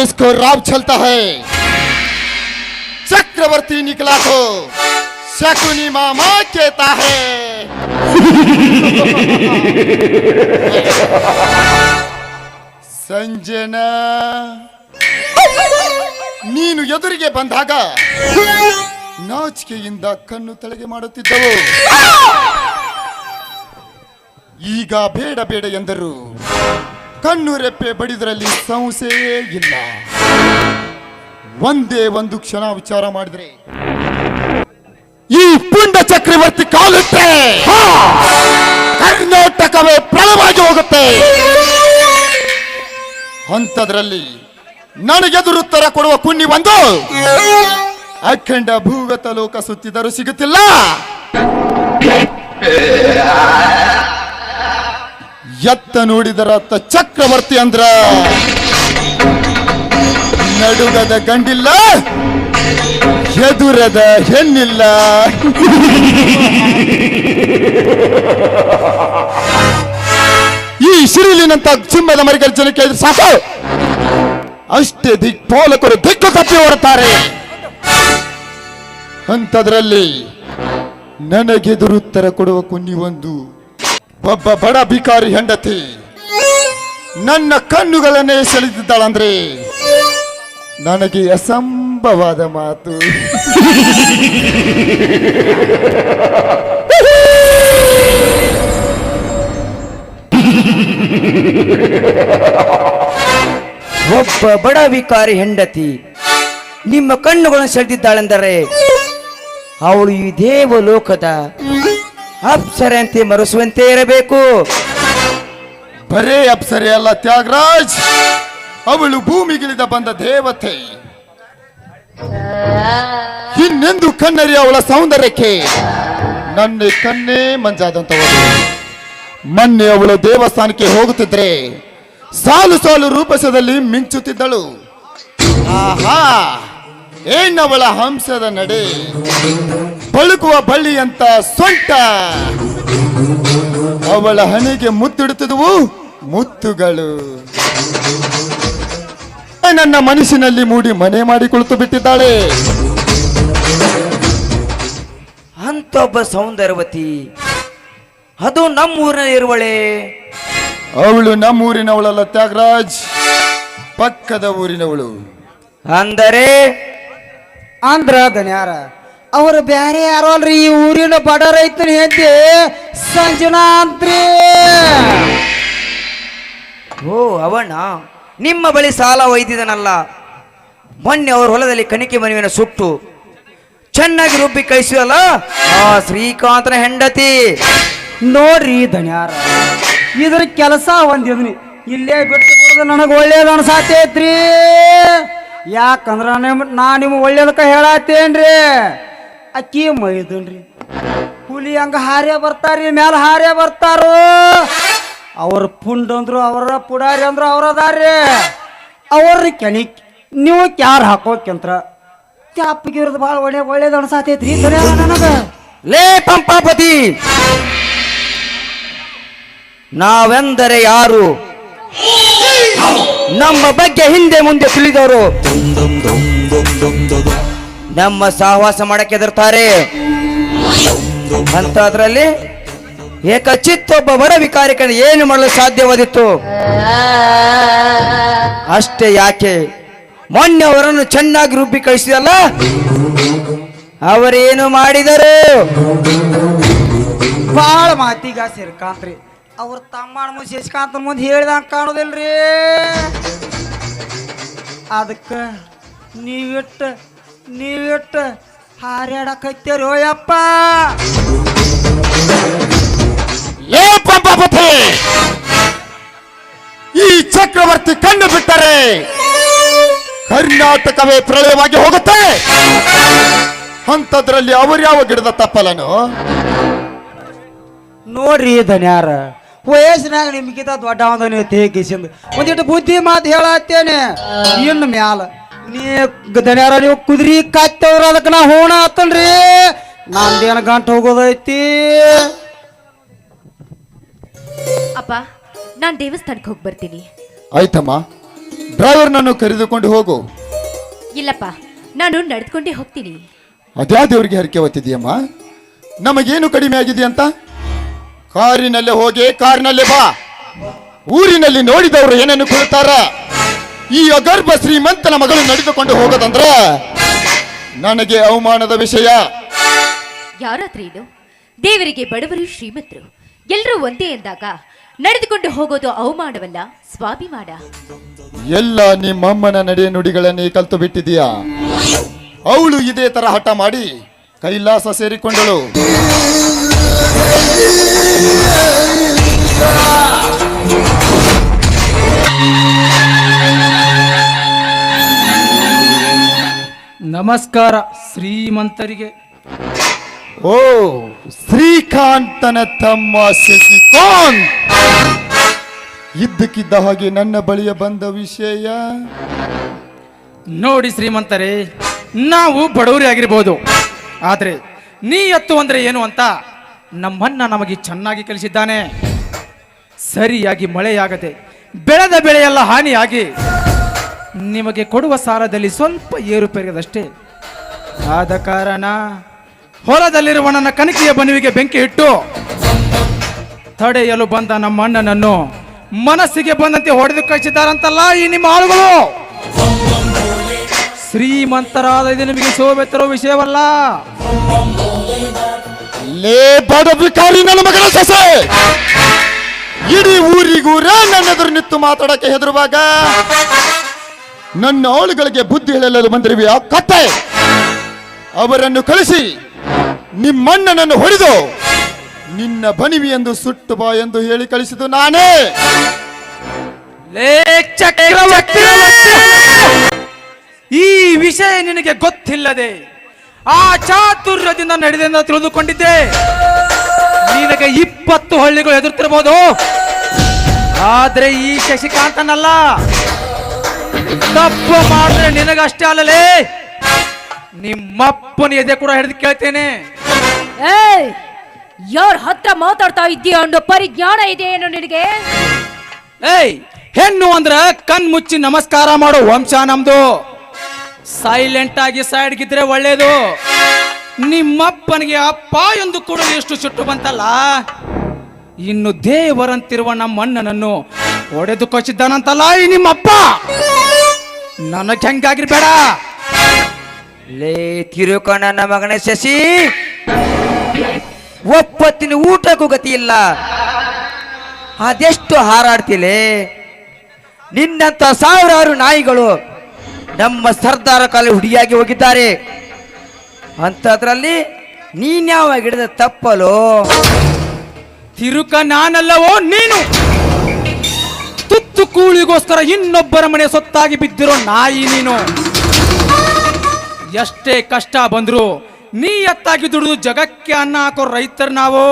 इसको राब चलता है चक्रवर्ती निकला तो शकुनी मामा कहता है ಸಂಜನಾ ನೀನು ಎದುರಿಗೆ ಬಂದಾಗ ನಾಚಿಕೆಯಿಂದ ಕಣ್ಣು ತಳಗೆ ಮಾಡುತ್ತಿದ್ದವು ಈಗ ಬೇಡ ಬೇಡ ಎಂದರು ಕಣ್ಣು ರೆಪ್ಪೆ ಬಡಿದ್ರಲ್ಲಿ ಸಂಸೆಯೇ ಇಲ್ಲ. ಒಂದೇ ಒಂದು ಕ್ಷಣ ವಿಚಾರ ಮಾಡಿದ್ರೆ ಈ ಪುಂಡ ಚಕ್ರವರ್ತಿ ಕಾಲುತ್ತೆ. ಕರ್ನಾಟಕವೇ ಪ್ರಣವಾಗಿ ಹೋಗುತ್ತೆ. ಅಂಥದ್ರಲ್ಲಿ ನನಗೆದುರುತ್ತರ ಕೊಡುವ ಪುಣ್ಯ ಬಂದು ಅಖಂಡ ಭೂಗತ ಲೋಕ ಸುತ್ತಿದರೂ ಸಿಗುತ್ತಿಲ್ಲ. ಎತ್ತ ನೋಡಿದರತ್ತ ಚಕ್ರವರ್ತಿ ಅಂದ್ರ. ನಡುಗದ ಗಂಡಿಲ್ಲ, ಎದುರದ ಹೆಣ್ಣಿಲ್ಲ. ಈ ಸಿರಿಲಿನಂತ ಸಿಂಹದ ಮರಿಗರ್ಜನಕ್ಕೆ ಸಾಕು. ಅಷ್ಟೇ ದಿಕ್ಪಾಲಕರು ದಿಕ್ಕು ತಪ್ಪಿ ಹೊರತಾರೆ ಅಂಥದ್ರಲ್ಲಿ ನನಗೆದುರುತ್ತರ ಕೊಡುವ ಕುನ್ನಿವೊಂದು ಒಬ್ಬ ಬಡ ಭಿಕಾರಿ ಹೆಂಡತಿ. ನನ್ನ ಕಣ್ಣುಗಳನ್ನೇ ಸೆಳೆದಿದ್ದಾಳಂದ್ರೆ ನನಗೆ ಅಸಂಭವಾದ ಮಾತು. ಒಬ್ಬ ಬಡ ವಿಕಾರಿ ಹೆಂಡತಿ ನಿಮ್ಮ ಕಣ್ಣುಗಳನ್ನು ಸೆಳೆದಿದ್ದಾಳೆಂದರೆ ಅವಳು ಈ ದೇವಲೋಕದ ಅಪ್ಸರೆಯಂತೆ ಮರುಸುವಂತೆ ಇರಬೇಕು. ಬರೇ ಅಪ್ಸರೆ ಅಲ್ಲ ತ್ಯಾಗರಾಜ್. ಅವಳು ಭೂಮಿಗಿಳಿದ ಬಂದ ದೇವತೆ. ಇನ್ನೆಂದು ಕಣ್ಣರಿ ಅವಳ ಸೌಂದರ್ಯಕ್ಕೆ? ನನ್ನ ಕಣ್ಣೇ ಮಂಜಾದಂತವಳು ಮೊನ್ನೆ ಅವಳು ದೇವಸ್ಥಾನಕ್ಕೆ ಹೋಗುತ್ತಿದ್ರೆ ಸಾಲು ಸಾಲು ರೂಪಸದಲ್ಲಿ ಮಿಂಚುತ್ತಿದ್ದಳು. ಆಹಾ ಏನವಳ ಹಂಸದ ನಡೆ? ಬಳುಕುವ ಬಳ್ಳಿಯಂತ ಸೊಂಟ. ಅವಳ ಹಣೆಗೆ ಮುತ್ತಿಡುತ್ತಿದುವು ಮುತ್ತುಗಳು. ನನ್ನ ಮನಸ್ಸಿನಲ್ಲಿ ಮೂಡಿ ಮನೆ ಮಾಡಿ ಕುಳಿತು ಬಿಟ್ಟಿದ್ದಾಳೆ. ಅಂತ ಒಬ್ಬ ಸೌಂದರ್ಯವತಿ ಅದು ನಮ್ಮೂರಿನ ಇರುವಳೆ. ಅವಳು ನಮ್ಮೂರಿನವಳಲ್ಲ ತ್ಯಾಗರಾಜ್ ಪಕ್ಕದ ಊರಿನವಳು. ಅಂದರೆ? ಆಂಧ್ರ ದನ್ಯಾರ ಅವ್ರು ಬೇರೆ ಯಾರೋ ಅಲ್ರಿ ಈ ಊರಿನ ಬಡ ರೈತನ ಹೆಂಡತಿ ಸಂಜನಾ ಅಂತ್ರಿ ಓ ಅವಣ್ಣ ನಿಮ್ಮ ಬಳಿ ಸಾಲ ಒಯ್ದಿದನಲ್ಲ. ಮೊನ್ನೆ ಅವ್ರ ಹೊಲದಲ್ಲಿ ಕಣಿಕೆ ಮನವಿನ ಸುಟ್ಟು ಚೆನ್ನಾಗಿ ರುಬ್ಬಿ ಕಳಿಸಿದಲ್ಲ ಆ ಶ್ರೀಕಾಂತನ ಹೆಂಡತಿ. ನೋಡ್ರಿ ಧನ್ಯಾರ ಇದ್ರ ಕೆಲಸ ಒಂದಿದ್ನಿ. ಇಲ್ಲೇ ಬಿಟ್ಟು ಬಿಡೋದು ನನಗೆ ಒಳ್ಳೇದು ಅನ್ಸಾತೈತ್ರಿ. ಯಾಕಂದ್ರ ನಿಮ್ ನಾ ನಿಮ್ಗೆ ಒಳ್ಳೇದಕ್ಕ ಹೇಳತ್ತೇನ್ರಿ ಅಕ್ಕಿ ಮೈದನ್ರಿ. ಹುಲಿ ಹಂಗ ಹಾರೇ ಬರ್ತಾರ್ರಿ, ಮ್ಯಾಲ ಹಾರೇ ಬರ್ತಾರು. ಅವ್ರ ಪುಂಡ್ ಅಂದ್ರು ಅವರ, ಪುಡಾರಿ ಅಂದ್ರು ಅವ್ರದಾರ್ರಿ ಅವ್ರ ಕೆಣಿ ನೀವು ಕ್ಯಾರ್ ಹಾಕೋಕ್ಯಂತ್ರ ಕ್ಯಾಪ್ಗಿರೋದು ಭಾಳ ಒಳ್ಳೆ ಒಳ್ಳೇದು ಅನ್ಸಾತೈತ್ರಿ ನನಗೆ. ಲೇ ಪಂಪಾಪತಿ! ನಾವೆಂದರೆ ಯಾರು? ನಮ್ಮ ಬಗ್ಗೆ ಹಿಂದೆ ಮುಂದೆ ತಿಳಿದವರು ನಮ್ಮ ಸಹವಾಸ ಮಾಡಕ್ಕೆ ಹೆದರ್ತಾರೆ. ಅಂತದ್ರಲ್ಲಿ ಏಕಚಿತ್ತೊಬ್ಬ ಬಡ ವಿಕಾರಿಕ ಏನು ಮಾಡಲು ಸಾಧ್ಯವಾದಿತ್ತು ಅಷ್ಟೇ ಯಾಕೆ? ಮೊನ್ನೆ ಅವರನ್ನು ಚೆನ್ನಾಗಿ ರುಬ್ಬಿ ಕಳಿಸಿದಲ್ಲ ಅವರೇನು ಮಾಡಿದರು? ಭಾಳ ಮಾತಿಗ ಸಿರ್ಕಾಂತ್ರಿ. ಅವ್ರ ತಮ್ಮನ ಮುಂದೆ ಶಶಿಕಾಂತನ ಮುಂದೆ ಹೇಳಿದ ಕಾಣೋದಿಲ್ರಿ. ಅದಕ್ಕೆ ನೀವಿಟ್ಟು ನೀವಿಟ್ಟು ಹಾರ್ಯಾಡಕತ್ತೇರಿ ಯಪ್ಪ? ಏ ಪಂಪಾಪತಿ ಈ ಚಕ್ರವರ್ತಿ ಕಣ್ಣು ಬಿಟ್ಟರೆ ಕರ್ನಾಟಕವೇ ಪ್ರಳಯವಾಗಿ ಹೋಗುತ್ತೆ. ಅಂತದ್ರಲ್ಲಿ ಅವ್ರ್ಯಾವ ಗಿಡದ ತಪ್ಪಲನು? ನೋಡ್ರಿ ಧನ್ಯಾರ ವಯಸ್ಸಿನಾಗ ನಿಮ್ಗಿಂತ ದೊಡ್ಡ ಒಂದಿಟ್ಟು ಬುದ್ಧಿ ಮಾತು ಹೇಳತ್ತೇನೆ. ಇನ್ನು ಮ್ಯಾಲ ನೀ ಧನ್ಯಾರ ನೀವು ಕುದುರಿ ಕಾಯ್ತವ್ರ ಅದಕ್ಕೆ ನಾ ಹೋಣ ಆತನ್ರಿ ನಂದೇನ ಗಂಟು ಹೋಗೋದೈತಿ? ಅಪ್ಪ ನಾನು ದೇವಸ್ಥಾನಕ್ಕೆ ಹೋಗಿ ಬರ್ತೀನಿ. ಆಯ್ತಮ್ಮ ಡ್ರೈವರ್ನನ್ನು ಕರೆದುಕೊಂಡು ಹೋಗು. ಇಲ್ಲಪ್ಪ ನಾನು ನಡೆದುಕೊಂಡೇ ಹೋಗ್ತೀನಿ. ಅದ್ಯಾ ದೇವರಿಗೆ ಹರಕೆ ಹೊತ್ತಿದೆಯಮ್ಮ ನಮಗೇನು ಕಡಿಮೆ ಆಗಿದೆ ಅಂತ? ಕಾರಿನಲ್ಲೇ ಹೋಗಿ ಕಾರಿನಲ್ಲೇ ಬಾ. ಊರಿನಲ್ಲಿ ನೋಡಿದವರು ಏನನ್ನು ಕೊಡ್ತಾರ ಈ ಅಗರ್ಭ ಶ್ರೀಮಂತನ ಮಗಳು ನಡೆದುಕೊಂಡು ಹೋಗೋದಂದ್ರ ನನಗೆ ಅವಮಾನದ ವಿಷಯ. ಯಾರಾದ್ರೆ ಇದು? ದೇವರಿಗೆ ಬಡವರು ಶ್ರೀಮಂತರು. ಎಲ್ಲರೂ ಒಂದೇ ಎಂದಾಗ ನಡೆದುಕೊಂಡು ಹೋಗೋದು ಅವಮಾನವಲ್ಲ? ಸ್ವಾಭಿಮಾನ ಎಲ್ಲ ನಿಮ್ಮಮ್ಮನ ನಡೆ ನುಡಿಗಳನ್ನೇ ಕಲ್ತು ಬಿಟ್ಟಿದೀಯಾ ಅವಳು ಇದೇ ತರ ಹಠ ಮಾಡಿ ಕೈಲಾಸ ಸೇರಿಕೊಂಡಳು. ನಮಸ್ಕಾರ ಶ್ರೀಮಂತರಿಗೆ. ಓ ಶ್ರೀಕಾಂತನ ತಮ್ಮ ಶಶಿಕಾಂತ್ ಇದ್ದಕ್ಕಿದ್ದ ಹಾಗೆ ನನ್ನ ಬಳಿಯ ಬಂದ ವಿಷಯ? ನೋಡಿ ಶ್ರೀಮಂತರೇ ನಾವು ಬಡವರೇ ಆಗಿರ್ಬೋದು. ಆದರೆ ನೀ ಎತ್ತು ಅಂದರೆ ಏನು ಅಂತ ನಮ್ಮನ್ನ ನಮಗೆ ಚೆನ್ನಾಗಿ ಕಲಿಸಿದ್ದಾನೆ. ಸರಿಯಾಗಿ ಮಳೆಯಾಗದೆ ಬೆಳೆದ ಬೆಳೆಯೆಲ್ಲ ಹಾನಿಯಾಗಿ ನಿಮಗೆ ಕೊಡುವ ಸಾಲದಲ್ಲಿ ಸ್ವಲ್ಪ ಏರುಪೇರಿದಷ್ಟೇ ಆದ ಕಾರಣ ಹೊಲದಲ್ಲಿರುವ ನನ್ನ ಕನಕಿಯ ಬನುವಿಗೆ ಬೆಂಕಿ ಇಟ್ಟು ತಡೆಯಲು ಬಂದ ನಮ್ಮ ಅಣ್ಣನನ್ನು ಮನಸ್ಸಿಗೆ ಬಂದಂತೆ ಹೊಡೆದು ಕಳಿಸಿದ್ದಾರಂತಲ್ಲ ಈ ನಿಮ್ಮ ಆಳುಗಳು ಶ್ರೀಮಂತರಾದ ಇದು ನಿಮಗೆ ಶೋಭೆ ತರೋ ವಿಷಯವಲ್ಲ. ಮಗನ ಇಡೀ ಊರಿಗೂರ ನನ್ನೆದುರು ನಿಂತು ಮಾತಾಡಕ್ಕೆ ಹೆದರುವಾಗ ನನ್ನ ಆಳುಗಳಿಗೆ ಬುದ್ಧಿ ಹೇಳಲು ಬಂದಿರುವ ಕತ್ತೆ! ಅವರನ್ನು ಕಳಿಸಿ. ನಿಮ್ಮಣ್ಣನನ್ನು ಹೊಡೆದು ನಿನ್ನ ಬನಿವಿ ಎಂದು ಸುಟ್ಟು ಬಾ ಎಂದು ಹೇಳಿ ಕಳಿಸಿದು ನಾನೇ! ಈ ವಿಷಯ ನಿನಗೆ ಗೊತ್ತಿಲ್ಲದೆ ಆ ಚಾತುರ್ಯದಿಂದ ನಡೆದ ತಿಳಿದುಕೊಂಡಿದ್ದೆ. ನಿನಗೆ ಇಪ್ಪತ್ತು ಹಳ್ಳಿಗಳು ಎದುರುತ್ತಿರಬಹುದು ಆದ್ರೆ ಈ ಶಶಿಕಾಂತನಲ್ಲ. ತಪ್ಪು ಮಾಡಿದ್ರೆ ನಿನಗಷ್ಟೇ ಅಲ್ಲಲೇ? ನಿಮ್ಮಪ್ಪನ ಎದೆ ಕೂಡ ಹಿಡಿದು ಕೇಳ್ತೇನೆ. ಏಯ್ ಯಾರ ಹತ್ರ ಮಾತಾಡ್ತಾ ಇದ್ದೀಯ ಅನ್ನೋ ಪರಿಜ್ಞಾನ ಇದೆ ಏನು ನಿನಗೆ? ಏಯ್ ಹೆಣ್ಣು ಅಂದ್ರೆ ಕಣ್ ಮುಚ್ಚಿ ನಮಸ್ಕಾರ ಮಾಡೋ ವಂಶ ನಮ್ದು. ಸೈಲೆಂಟ್ ಆಗಿ ಸೈಡ್ಗಿದ್ರೆ ಒಳ್ಳೇದು. ನಿಮ್ಮಪ್ಪನಿಗೆ ಅಪ್ಪ ಎಂದು ಕೂಡ ಎಷ್ಟು ಸುಟ್ಟು ಬಂತಲ್ಲ? ಇನ್ನು ದೇವರಂತಿರುವ ನಮ್ಮ ಅಣ್ಣನನ್ನು ಹೊಡೆದು ಕೊಚ್ಚಿದ್ದಾನಂತಲ್ಲ ಈ ನಿಮ್ಮಪ್ಪ? ನನಗೆ ಹೆಂಗಾಗಿರ್ಬೇಡ. ಲೇ ತಿರುಕಣ್ಣ ನನ್ನ ಮಗನ ಶಶಿ, ಒಪ್ಪತ್ತಿನ ಊಟಕ್ಕೂ ಗತಿ ಇಲ್ಲ. ಅದೆಷ್ಟು ಹಾರಾಡ್ತಿಲೆ? ನಿನ್ನಂತ ಸಾವಿರಾರು ನಾಯಿಗಳು ನಮ್ಮ ಸರ್ದಾರ ಕಾಲ ಹುಡಿಯಾಗಿ ಹೋಗಿದ್ದಾರೆ. ಅಂಥದ್ರಲ್ಲಿ ನೀನ್ಯಾವ ಹಿಡಿದ ತಪ್ಪಲು? ತಿರುಕ ನಾನಲ್ಲವೋ ನೀನು? ತುತ್ತು ಕೂಳಿಗೋಸ್ಕರ ಇನ್ನೊಬ್ಬರ ಮನೆ ಸೊತ್ತಾಗಿ ಬಿದ್ದಿರೋ ನಾಯಿ ನೀನು. ಎಷ್ಟೇ ಕಷ್ಟ ಬಂದ್ರು ನೀ ಎತ್ತಾಗಿ ದುಡಿದು ಜಗಕ್ಕೆ ಅನ್ನ ಹಾಕೋ ರೈತರು ನಾವು.